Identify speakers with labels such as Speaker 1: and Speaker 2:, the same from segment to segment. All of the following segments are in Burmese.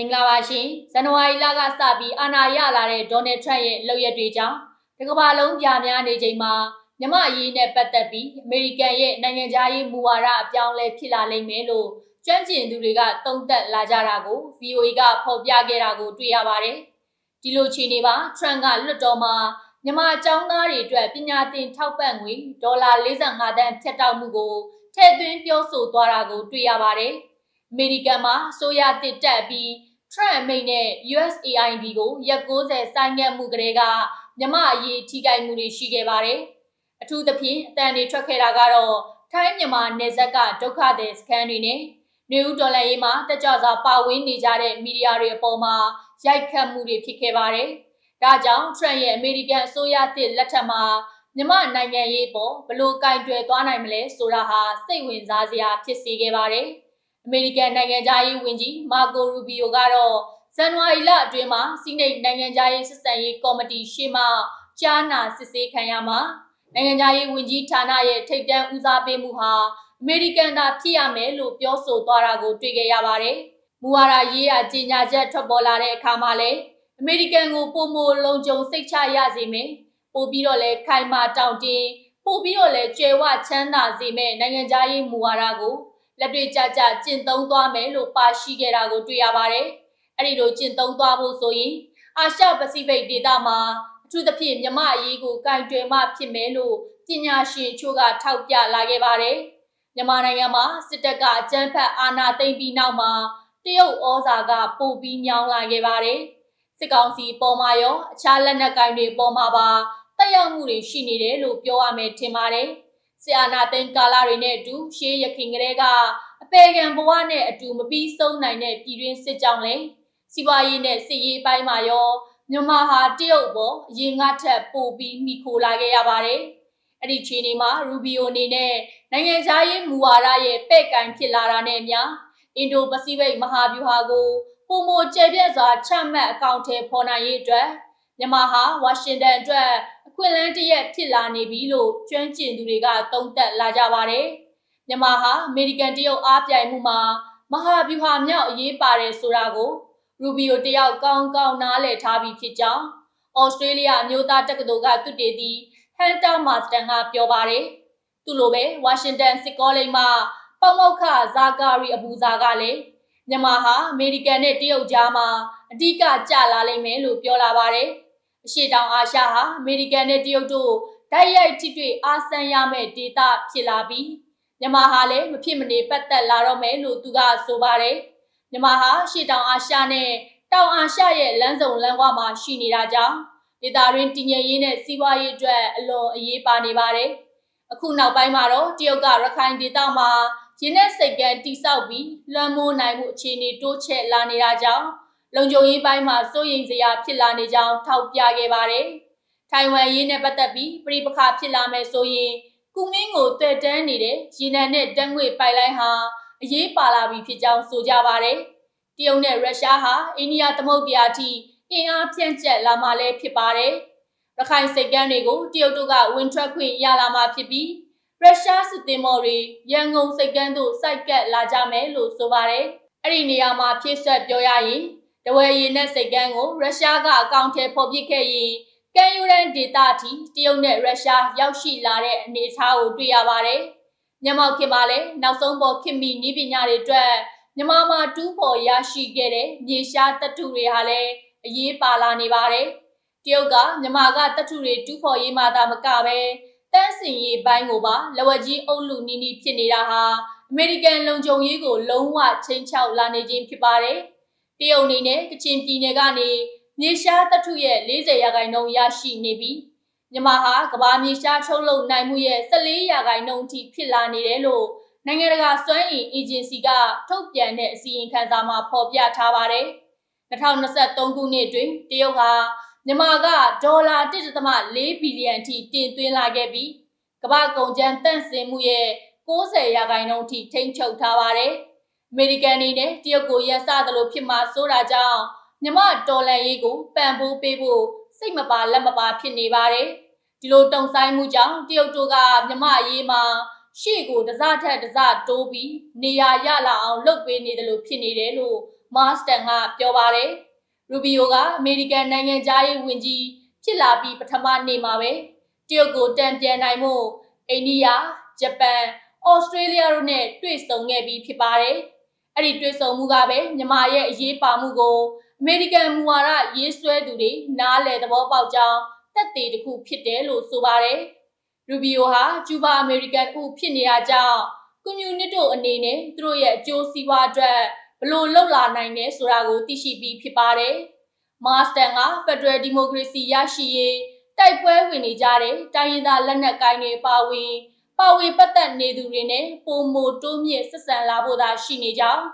Speaker 1: မင်္ဂလာပါရှင်ဇန်နဝါရီလကစပြီးအာဏာရလာတဲ့ဒေါ်နယ်ထရန့်ရဲ့လုပ်ရက်တွေကြောင့်ဒီကမ္ဘာလုံးပြများနေချိန်မှာမြမအရေးနဲ့ပတ်သက်ပြီးအမေရိကန်ရဲ့နိုင်ငံခြားရေးမူဝါဒအပြောင်းအလဲဖြစ်လာလိမ့်မယ်လို့ကျွမ်းကျင်သူတွေကသုံးသပ်လာကြတာကို VOA ကဖော်ပြခဲ့တာကိုတွေ့ရပါတယ်။ဒီလိုခြေနေပါထရန့်ကလွတ်တော်မှာမြန်မာအကြောင်းသားတွေအတွက်ပညာသင်ထောက်ပံ့ငွေဒေါ်လာ45သန်းဖြတ်တောက်မှုကိုထည့်သွင်းပြောဆိုသွားတာကိုတွေ့ရပါတယ်။အမေရိကန်မှာအစိုးရတစ်တက်ပြီး Trump အမိန့်နဲ့ USAID ကိုရက်60စိုင်းငံ့မှုကလေးကမြမအရေးထိခိုက်မှုတွေရှိခဲ့ပါတယ်။အထူးသဖြင့်အတန်တွေထွက်ခဲ့တာကတော့ထိုင်းမြန်မာနယ်စပ်ကဒုက္ခသည်စခန်းတွေနဲ့နေဦးဒေါ်လာရေးမှာတက်ကြွစွာပါဝင်နေကြတဲ့မီဒီယာတွေအပေါ်မှာရိုက်ခတ်မှုတွေဖြစ်ခဲ့ပါတယ်။ဒါကြောင့် Trump ရဲ့အမေရိကန်အစိုးရသစ်လက်ထက်မှာမြမနိုင်ငံရေးပေါ်ဘလို့ကင်တွယ်သွားနိုင်မလဲဆိုတာဟာစိတ်ဝင်စားစရာဖြစ်စေခဲ့ပါတယ်။ အမေရိကန်နိုင်ငံသားရေးဝန်ကြီးမာကိုရူဘီယိုကတော့ဇန်နဝါရီလအတွင်းမှာစီနိတ်နိုင်ငံသားရေးစစ်စံရေးကော်မတီရှေ့မှကြားနာစစ်ဆေးခံရမှာနိုင်ငံသားရေးဝန်ကြီးဌာနရဲ့ထိပ်တန်းဦးစားပေးမှုဟာအမေရိကန်သာဖြစ်ရမယ်လို့ပြောဆိုသွားတာကိုတွေ့ကြရပါတယ်။မူဝါဒရေးရာကြီးညာချက်ထွက်ပေါ်လာတဲ့အခါမှာလည်းအမေရိကန်ကိုပုံမလုံခြုံစိတ်ချရစေမယ်။ပို့ပြီးတော့လဲခိုင်မာတောင့်တင်းပို့ပြီးတော့လဲကျွယ်ဝချမ်းသာစေမယ်နိုင်ငံသားရေးမူဝါဒကို လက်တွေ့ကြကြကျင့်သုံးသွားမယ်လို့ပါရှိခဲ့တာကိုတွေ့ရပါတယ်။အဲ့ဒီလိုကျင့်သုံးသွားဖို့ဆိုရင်အာရှပစိဖိတ်ဒေသမှာအထူးသဖြင့်မြမအရေးကိုကင်တွယ်မှဖြစ်မယ်လို့ပညာရှင်ချို့ကထောက်ပြလာခဲ့ပါတယ်။မြန်မာနိုင်ငံမှာစစ်တပ်ကအကြမ်းဖက်အာဏာသိမ်းပြီးနောက်မှာတရုတ်ဩဇာကပိုပြီးညောင်းလာခဲ့ပါတယ်။စစ်ကောင်စီပေါ်မှာရောအခြားလက်နက်ကိုင်တွေပေါ်မှာပါတက်ရောက်မှုတွေရှိနေတယ်လို့ပြောရမယ်ထင်ပါတယ်။ ဆီအာနာသိန်းကာလာတွေနဲ့အတူရှေးရခင်ကလေးကအပေကံဘဝနဲ့အတူမပြီးဆုံးနိုင်တဲ့ပြည်တွင်းစစ်ကြောင့်လေစီးပွားရေးနဲ့စစ်ရေးပိုင်းမှာရောမြန်မာဟာတရုတ်ပေါ်အရင်ကထက်ပိုပြီးမိခိုလာခဲ့ရပါတယ်။အဲ့ဒီခြေနေမှာရူဘီယိုအနေနဲ့နိုင်ငံခြားရေးမူဝါဒရဲ့ပဲ့ကန်ဖြစ်လာတာနဲ့အမျှအင်ဒိုပစိဖိတ်မဟာဗျူဟာကိုပုံမကျပြတ်စွာချမှတ်အကောင့်ထဲပေါ်နိုင်ရေးအတွက်မြန်မာဟာဝါရှင်တန်အတွက် ခွင့်လန်းတရက်ဖြစ်လာနေပြီလို့ကျွမ်းကျင်သူတွေကသုံးသပ်လာကြပါတယ်။မြန်မာဟာအမေရိကန်တရုတ်အားပြိုင်မှုမှာမဟာဗျူဟာမြောက်အရေးပါတယ်ဆိုတာကိုရူဘီယိုတယောက်ကောင်းကောင်းနားလည်ထားပြီးဖြစ်ကြောင်းဩစတြေးလျအမျိုးသားတက္ကသိုလ်ကသူတေသီဟန်တာမာစတန်ကပြောပါတယ်။သူလိုပဲဝါရှင်တန်စစ်ကောလိပ်မှာပေါမောက်ခဇာကာရီအဘူဇာကလည်းမြန်မာဟာအမေရိကန်နဲ့တရုတ်ကြားမှာအဓိကကျလာလိမ့်မယ်လို့ပြောလာပါတယ်။ အရှေ့တောင်အာရှဟာအမေရိကန်နဲ့တရုတ်တို့ဓာတ်ရိုက်ထိတွေ့အားဆန်းရမယ့်ဒေသဖြစ်လာပြီးမြန်မာဟာလည်းမဖြစ်မနေပတ်သက်လာတော့မယ်လို့သူကဆိုပါတယ်မြန်မာဟာရှေ့တောင်အာရှနဲ့တောင်အာရှရဲ့လမ်းစုံလမ်းဝမှာရှိနေတာကြောင့်ဒေသတွင်းတည်ငြိမ်ရေးနဲ့စီးပွားရေးအတွက်အလွန်အရေးပါနေပါတယ်အခုနောက်ပိုင်းမှာတော့တရုတ်ကရခိုင်ဒေသမှာရင်းနှက်စိတ်ကန်းတိဆောက်ပြီးလွှမ်းမိုးနိုင်မှုအခြေအနေတိုးချဲ့လာနေတာကြောင့် လုံခြုံရေးပိုင်းမှာစိုးရိမ်စရာဖြစ်လာနေကြောင်းထောက်ပြခဲ့ပါတယ်။ထိုင်ဝမ်ရေးနဲ့ပတ်သက်ပြီးပြည်ပခါဖြစ်လာမယ်ဆိုရင်ကုမင်းကိုတွေ့တန်းနေတဲ့ရေနံနဲ့တန်းငွေပိုက်လိုင်းဟာအရေးပါလာပြီဖြစ်ကြောင်းဆိုကြပါတယ်။တရုတ်နဲ့ရုရှားဟာအိန္ဒိယသမုဒ္ဒရာထိအင်အားဖြန့်ကျက်လာမှလည်းဖြစ်ပါတယ်။ရခိုင်စိတ်ကမ်းတွေကိုတရုတ်တို့ကဝင်ထွက်ခွင့်ရလာမှဖြစ်ပြီးရုရှားစစ်သည်မော်တွေရန်ကုန်စိတ်ကမ်းတို့စိုက်ကပ်လာကြမယ်လို့ဆိုပါတယ်။အဲ့ဒီနေရာမှာဖြည့်ဆွတ်ပြောရရင်တ ဝယ်ရည်နဲ့စိတ်ကန်းကိုရုရှားကအကောင့်ထဲဖော်ပြခဲ့ရင်ကန်ယူရန်ဒေတာတီတရုတ်နဲ့ရုရှားရောက်ရှိလာတဲ့အနေအထားကိုတွေ့ရပါတယ်။မြန်မာခင်မှာလည်းနောက်ဆုံးပေါ်ခင်မီနည်းပညာတွေအတွက်မြန်မာမှာတူးဖော်ရရှိခဲ့တဲ့မြေရှားတတုတွေဟာလည်းအရေးပါလာနေပါတယ်။တရုတ်ကမြန်မာကတတုတွေတူးဖော်ရေးမှသာမကပဲတန်းစင်ရေးပိုင်းကိုပါလဝကြီးအုပ်လူနီးနီးဖြစ်နေတာဟာအမေရိကန်လုံခြုံရေးကိုလုံးဝချိန်ချောက်လာနေခြင်းဖြစ်ပါတယ်။ တရုတ်အနေနဲ့ကချင်ပြည်နယ်ကနေမြေရှားတထုရဲ့40ရာခိုင်နှုန်းရရှိနေပြီးမြန်မာဟာကဘာမြေရှားထုတ်လုပ်နိုင်မှုရဲ့14ရာခိုင်နှုန်းထိဖြစ်လာနေတယ်လို့နိုင်ငံတကာစွမ်းအင်အေဂျင်စီကထုတ်ပြန်တဲ့အစီရင်ခံစာမှာဖော်ပြထားပါတယ်။2023ခုနှစ်တွင်တရုတ်ဟာမြန်မာကဒေါ်လာ1.4ဘီလီယံထိတင်သွင်းလာခဲ့ပြီးကမ္ဘာကုန်ကျန်းတန့်စင်မှုရဲ့60ရာခိုင်နှုန်းထိထိန်းချုပ်ထားပါတယ်။ အမေရိကန်အနေနဲ့တရုတ်ကိုရက်စသလိုဖြစ်မှာဆိုတာကြောင့်မြမတော်လန်ရေးကိုပံ့ပိုးပေးဖို့စိတ်မပါလက်မပါဖြစ်နေပါတယ်ဒီလိုတုံဆိုင်မှုကြောင့်တရုတ်တို့ကမြမအရေးမှာရှေ့ကိုတစထက်တစတိုးပြီးနေရာရလာအောင်လုပ်ပေးနေတယ်လို့ဖြစ်နေတယ်လို့မာစတန်ကပြောပါတယ်ရူဘီယိုကအမေရိကန်နိုင်ငံသားရေးဝန်ကြီးဖြစ်လာပြီးပထမနေ့မှာပဲတရုတ်ကိုတံပြန်နိုင်မှုအိန္ဒိယဂျပန်ဩစတြေးလျတို့နဲ့တွေ့ဆုံခဲ့ပြီးဖြစ်ပါတယ် အဲ့ဒီတွေ့ဆုံမှုကပဲမြန်မာရဲ့အရေးပါမှုကိုအမေရိကန်မူဝါဒရေးဆွဲသူတွေနားလည်သဘောပေါက်ကြောင်းသက်သေတစ်ခုဖြစ်တယ်လို့ဆိုပါတယ်ရူဘီယိုဟာကျူဘာအမေရိကန်ဥဖြစ်နေရကြောင်းကွန်မြူနစ်တို့အနေနဲ့သူတို့ရဲ့အကျိုးစီးပွားအတွက်ဘလို့လှုပ်လာနိုင်တယ်ဆိုတာကိုသိရှိပြီးဖြစ်ပါတယ်။မာစတန်ကဖက်ဒရယ်ဒီမိုကရေစီရရှိရေးတိုက်ပွဲဝင်နေကြတဲ့တိုင်းရင်းသားလက်နက်ကိုင်တွေပါဝင် ပါဝင်ပတ်သက်နေသူတွေနဲ့ပုံမတိုးမြင့်ဆက်ဆံလာဖို့သာရှိနေကြောင်း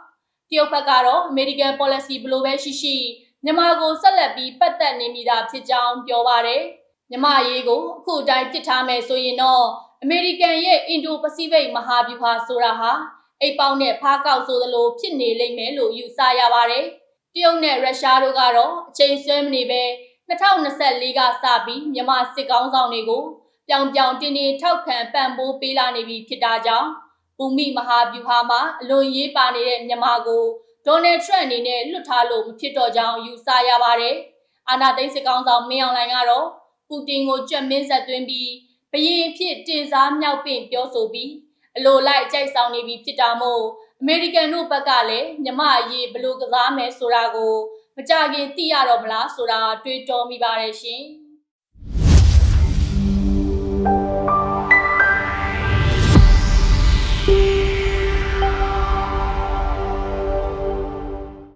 Speaker 1: တရုတ်ဘက်ကတော့ American policy ဘလို့ပဲရှိရှိမြန်မာကိုဆက်လက်ပြီးပတ်သက်နေမိတာဖြစ်ကြောင်းပြောပါတယ်။မြန်မာရေးကိုအခုအတိုင်းပြစ်ထားမယ်ဆိုရင်တော့အမေရိကန်ရဲ့အင်ဒိုပစိဖိတ်မဟာဗျူဟာဆိုတာဟာအိပ်ပေါင်းနဲ့ဖားကောက်ဆိုသလိုဖြစ်နေလိမ့်မယ်လို့ယူဆရပါတယ်။တရုတ်နဲ့ရုရှားတို့ကတော့အချိန်ဆွဲမနေပဲ2024ကစပြီးမြန်မာစစ်ကောင်းဆောင်တွေကို ပြောင်ပြောင်တင်းတင်းထောက်ခံပံ့ပိုးပေးလာနေပြီဖြစ်တာကြောင့်ဘူမိမဟာဗျူဟာမှာအလွန်ရေးပါနေတဲ့မြန်မာကိုဒေါ်နယ်ထရန့်အနေနဲ့လွတ်ထားလို့မဖြစ်တော့ကြောင်းယူဆရပါတယ်။အာနာသိန်းစစ်ကောင်းဆောင်မင်းအောင်လှိုင်ကတော့ပူတင်ကိုကြွက်မင်းဆက်သွင်းပြီးဘရင်ဖြစ်တင်စားမြောက်ပင့်ပြောဆိုပြီးအလိုလိုက်ကြိုက်ဆောင်နေပြီဖြစ်တာမို့အမေရိကန်တို့ဘက်ကလည်းမြမအရေးဘယ်လိုကစားမယ်ဆိုတာကိုမကြခင်သိရတော့မလားဆိုတာတွေးတောမိပါတယ်ရှင်။